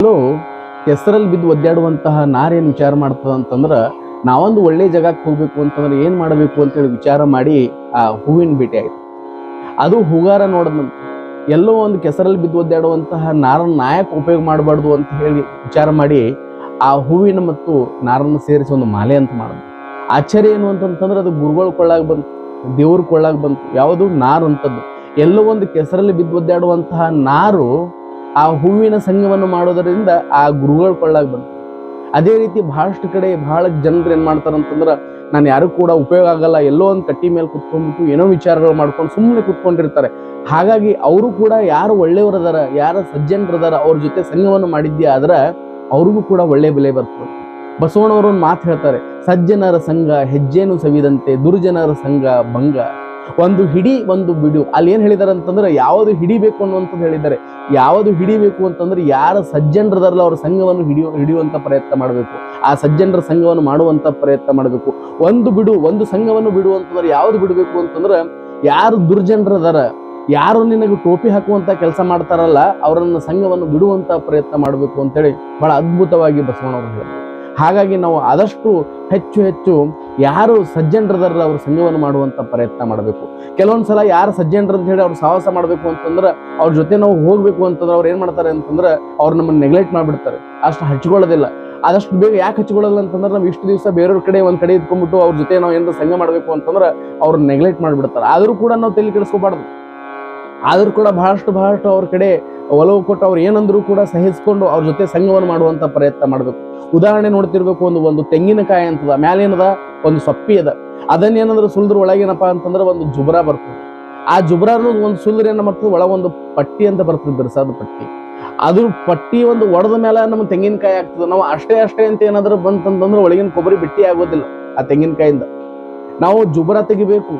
ಎಲ್ಲೋ ಕೆಸರಲ್ಲಿ ಬಿದ್ದು ಒದ್ದಾಡುವಂತಹ ನಾರೇನು ವಿಚಾರ ಮಾಡ್ತದ ಅಂತಂದ್ರೆ ನಾವೊಂದು ಒಳ್ಳೆ ಜಾಗಕ್ಕೆ ಹೋಗ್ಬೇಕು ಅಂತಂದ್ರೆ ಏನು ಮಾಡಬೇಕು ಅಂತೇಳಿ ವಿಚಾರ ಮಾಡಿ ಆ ಹೂವಿನ ಭೇಟಿ ಆಯಿತು. ಅದು ಹೂಗಾರ ನೋಡದಂತ ಎಲ್ಲೋ ಒಂದು ಕೆಸರಲ್ಲಿ ಬಿದ್ದು ಒದ್ದಾಡುವಂತಹ ನಾರನ್ನ ನಾಯಕ ಉಪಯೋಗ ಮಾಡಬಾರ್ದು ಅಂತ ಹೇಳಿ ವಿಚಾರ ಮಾಡಿ ಆ ಹೂವಿನ ಮತ್ತು ನಾರನ್ನು ಸೇರಿಸಿ ಒಂದು ಮಾಲೆ ಅಂತ ಮಾಡಿದ್ರು ಆಶ್ಚರ್ಯ ಏನು ಅಂತಂತಂದ್ರೆ ಅದು ಗುರುಗಳ ಕೊಳ್ಳಾಗ ಬಂತು, ದೇವ್ರ ಕೊಳ್ಳಾಗ ಬಂತು, ಯಾವುದು ನಾರು ಅಂತದ್ದು. ಎಲ್ಲೋ ಒಂದು ಕೆಸರಲ್ಲಿ ಬಿದ್ದು ಒದ್ದಾಡುವಂತಹ ನಾರು ಆ ಹೂವಿನ ಸಂಘವನ್ನು ಮಾಡೋದರಿಂದ ಆ ಗುರುಗಳು ಕೊಳ್ಳಾಗ ಬಂತು ಅದೇ ರೀತಿ ಬಹಳಷ್ಟು ಕಡೆ ಬಹಳ ಜನರು ಏನು ಮಾಡ್ತಾರ ಅಂತಂದ್ರ ನಾನು ಯಾರು ಕೂಡ ಉಪಯೋಗ ಆಗಲ್ಲ, ಎಲ್ಲೋ ಒಂದು ಕಟ್ಟಿ ಮೇಲೆ ಕುತ್ಕೊಂಡ್ಬಿಟ್ಟು ಏನೋ ವಿಚಾರಗಳು ಮಾಡ್ಕೊಂಡು ಸುಮ್ಮನೆ ಕುತ್ಕೊಂಡಿರ್ತಾರೆ. ಹಾಗಾಗಿ ಅವರು ಕೂಡ ಯಾರು ಒಳ್ಳೆಯವರದಾರ ಯಾರ ಸಜ್ಜನರದಾರ ಅವ್ರ ಜೊತೆ ಸಂಘವನ್ನು ಮಾಡಿದ್ದೆ ಆದ್ರೆ ಅವ್ರಿಗೂ ಕೂಡ ಒಳ್ಳೆ ಬೆಲೆ ಬರ್ತದೆ. ಬಸವಣ್ಣವರು ಒಂದು ಮಾತು ಹೇಳ್ತಾರೆ, ಸಜ್ಜನರ ಸಂಘ ಹೆಜ್ಜೆನು ಸವಿದಂತೆ, ದುರ್ಜನರ ಸಂಘ ಭಂಗ. ಒಂದು ಹಿಡಿ, ಒಂದು ಬಿಡು. ಅಲ್ಲಿ ಏನ್ ಹೇಳಿದಾರೆ ಅಂತಂದ್ರೆ, ಯಾವುದು ಹಿಡಿಬೇಕು ಅನ್ನುವಂಥದ್ದು ಹೇಳಿದ್ದಾರೆ. ಯಾವುದು ಹಿಡಿಬೇಕು ಅಂತಂದ್ರೆ, ಯಾರ ಸಜ್ಜನರದಾರಲ್ಲ ಅವ್ರ ಸಂಘವನ್ನು ಹಿಡಿಯೋ, ಹಿಡಿಯುವಂಥ ಪ್ರಯತ್ನ ಮಾಡಬೇಕು. ಆ ಸಜ್ಜನರ ಸಂಘವನ್ನು ಮಾಡುವಂತ ಪ್ರಯತ್ನ ಮಾಡಬೇಕು. ಒಂದು ಬಿಡು, ಒಂದು ಸಂಘವನ್ನು ಬಿಡು ಅಂತಂದ್ರೆ ಯಾವ್ದು ಬಿಡಬೇಕು ಅಂತಂದ್ರೆ, ಯಾರು ದುರ್ಜನರದಾರ, ಯಾರು ನಿನಗೆ ಟೋಪಿ ಹಾಕುವಂತ ಕೆಲಸ ಮಾಡ್ತಾರಲ್ಲ, ಅವರನ್ನ ಸಂಘವನ್ನು ಬಿಡುವಂತ ಪ್ರಯತ್ನ ಮಾಡಬೇಕು ಅಂತೇಳಿ ಬಹಳ ಅದ್ಭುತವಾಗಿ ಬಸವಣ್ಣವರು ಹೇಳಿದ್ರು. ಹಾಗಾಗಿ ನಾವು ಆದಷ್ಟು ಹೆಚ್ಚು ಹೆಚ್ಚು ಯಾರು ಸಜ್ಜನರದಾರಲ್ಲ ಅವ್ರ ಸಂಘವನ್ನು ಮಾಡುವಂತ ಪ್ರಯತ್ನ ಮಾಡಬೇಕು. ಕೆಲವೊಂದು ಸಲ ಯಾರು ಸಜ್ಜನರು ಅಂತ ಹೇಳಿ ಅವ್ರು ಸಾಹಸ ಮಾಡಬೇಕು ಅಂತಂದ್ರೆ ಅವ್ರ ಜೊತೆ ನಾವು ಹೋಗ್ಬೇಕು ಅಂತಂದ್ರೆ ಅವ್ರು ಏನು ಮಾಡ್ತಾರೆ ಅಂತಂದ್ರೆ ಅವ್ರು ನಮ್ಮನ್ನ ನೆಗ್ಲೆಕ್ಟ್ ಮಾಡ್ಬಿಡ್ತಾರೆ. ಅಷ್ಟು ಹಚ್ಕೊಳ್ಳೋದಿಲ್ಲ. ಆದಷ್ಟು ಬೇಗ ಯಾಕೆ ಹಚ್ಕೊಳ್ಳಲ್ಲ ಅಂತಂದ್ರೆ ನಾವು ಇಷ್ಟು ದಿವಸ ಬೇರೆಯವ್ರ ಕಡೆ ಒಂದು ಕಡೆ ಇದ್ಕೊಂಡ್ಬಿಟ್ಟು ಅವ್ರ ಜೊತೆ ನಾವು ಏನಾರ ಸಂಘ ಮಾಡಬೇಕು ಅಂತಂದ್ರೆ ಅವ್ರನ್ನ ನೆಗ್ಲೆಕ್ಟ್ ಮಾಡ್ಬಿಡ್ತಾರೆ. ಆದರೂ ಕೂಡ ನಾವು ತಲೆ ಕೆಡಿಸ್ಕೋಬಾರ್ದು. ಆದ್ರೂ ಕೂಡ ಬಹಳಷ್ಟು ಬಹಳಷ್ಟು ಅವ್ರ ಕಡೆ ಒಲವು ಕೊಟ್ಟು ಅವ್ರು ಏನಂದ್ರೂ ಕೂಡ ಸಹಿಸಿಕೊಂಡು ಅವ್ರ ಜೊತೆ ಸಂಘವನ್ನು ಮಾಡುವಂಥ ಪ್ರಯತ್ನ ಮಾಡಬೇಕು. ಉದಾಹರಣೆ ನೋಡ್ತಿರ್ಬೇಕು, ಒಂದು ಒಂದು ತೆಂಗಿನಕಾಯಿ ಅಂತದ ಮ್ಯಾಲೇನದ ಒಂದು ಸೊಪ್ಪಿ ಅದ. ಅದನ್ನೇನಂದ್ರೆ ಸುಲ್ದ್ರ ಒಳಗೇನಪ್ಪ ಅಂತಂದ್ರೆ ಒಂದು ಜುಬ್ರ ಬರ್ತದೆ. ಆ ಜುಬ್ರ ಅನ್ನೋದು ಒಂದು ಸುಲ್ದ್ರ ಏನ ಮಾಡ್ತದೆ? ಒಳಗೆ ಒಂದು ಪಟ್ಟಿ ಅಂತ ಬರ್ತದೆ, ಬಿರ್ಸಾದ ಪಟ್ಟಿ. ಅದ್ರ ಪಟ್ಟಿ ಒಂದು ಒಡೆದ ಮೇಲೆ ನಮ್ಮ ತೆಂಗಿನಕಾಯಿ ಆಗ್ತದೆ. ನಾವು ಅಷ್ಟೇ ಅಷ್ಟೇ ಅಂತ ಏನಾದ್ರು ಬಂತಂತಂದ್ರೆ ಒಳಗಿನ ಕೊಬ್ಬರಿ ಬಿಟ್ಟಿ ಆಗೋದಿಲ್ಲ ಆ ತೆಂಗಿನಕಾಯಿಂದ. ನಾವು ಜುಬ್ರ ತೆಗಿಬೇಕು.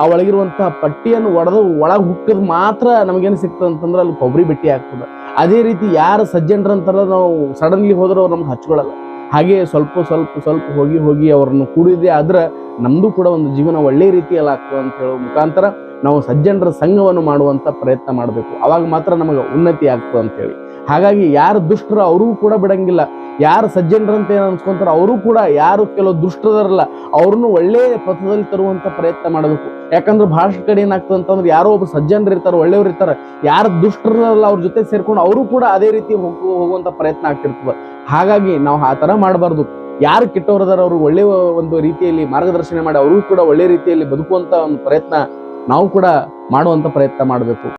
ಆ ಒಳಗಿರುವಂತಹ ಪಟ್ಟಿಯನ್ನು ಒಡೆದು ಒಳಗೆ ಹುಕ್ಕದ್ ಮಾತ್ರ ನಮಗೇನು ಸಿಗ್ತದೆ ಅಂತಂದ್ರೆ ಅಲ್ಲಿ ಕೊಬ್ಬರಿ ಬಿಟ್ಟಿ ಆಗ್ತದೆ. ಅದೇ ರೀತಿ ಯಾರು ಸಜ್ಜನರು ಅಂತಾರ ನಾವು ಸಡನ್ಲಿ ಹೋದ್ರೆ ಅವ್ರು ನಮ್ಗೆ ಹಚ್ಕೊಳ್ಳಲ್ಲ ಹಾಗೆ ಸ್ವಲ್ಪ ಸ್ವಲ್ಪ ಸ್ವಲ್ಪ ಹೋಗಿ ಹೋಗಿ ಅವ್ರನ್ನು ಕೂಡಿದೆ ಆದ್ರೆ ನಮ್ದು ಕೂಡ ಒಂದು ಜೀವನ ಒಳ್ಳೆ ರೀತಿಯಲ್ಲಿ ಆಗ್ತದೆ ಅಂತ ಹೇಳೋ ಮುಖಾಂತರ ನಾವು ಸಜ್ಜನರ ಸಂಘವನ್ನು ಮಾಡುವಂತ ಪ್ರಯತ್ನ ಮಾಡಬೇಕು. ಅವಾಗ ಮಾತ್ರ ನಮಗೆ ಉನ್ನತಿ ಆಗ್ತದೆ ಅಂತ ಹೇಳಿ. ಹಾಗಾಗಿ ಯಾರು ದುಷ್ಟರು ಅವರೂ ಕೂಡ ಬಿಡಂಗಿಲ್ಲ. ಯಾರು ಸಜ್ಜನರಂತ ಏನು ಅನ್ಸ್ಕೊಂತಾರ ಅವರು ಕೂಡ, ಯಾರು ಕೆಲವು ದುಷ್ಟರಲ್ಲ, ಅವ್ರನ್ನು ಒಳ್ಳೆ ಪಥದಲ್ಲಿ ತರುವಂತ ಪ್ರಯತ್ನ ಮಾಡಬೇಕು. ಯಾಕಂದ್ರೆ ಬಹಳಷ್ಟು ಕಡೆ ಏನಾಗ್ತದೆ ಅಂತಂದ್ರೆ ಯಾರೋ ಒಬ್ಬ ಸಜ್ಜನರು ಇರ್ತಾರೆ, ಒಳ್ಳೆಯವ್ರು ಇರ್ತಾರೆ, ಯಾರು ದುಷ್ಟರಲ್ಲ ಅವ್ರ ಜೊತೆ ಸೇರ್ಕೊಂಡು ಅವರು ಕೂಡ ಅದೇ ರೀತಿ ಹೋಗು, ಹೋಗುವಂತ ಪ್ರಯತ್ನ ಆಗ್ತಿರ್ತದೆ. ಹಾಗಾಗಿ ನಾವು ಆ ತರ ಮಾಡಬಾರ್ದು. ಯಾರು ಕೆಟ್ಟವರದಾರ ಅವ್ರಿಗೆ ಒಳ್ಳೆ ಒಂದು ರೀತಿಯಲ್ಲಿ ಮಾರ್ಗದರ್ಶನ ಮಾಡಿ ಅವರು ಕೂಡ ಒಳ್ಳೆ ರೀತಿಯಲ್ಲಿ ಬದುಕುವಂತ ಒಂದು ಪ್ರಯತ್ನ ನಾವು ಕೂಡ ಮಾಡುವಂತ ಪ್ರಯತ್ನ ಮಾಡಬೇಕು.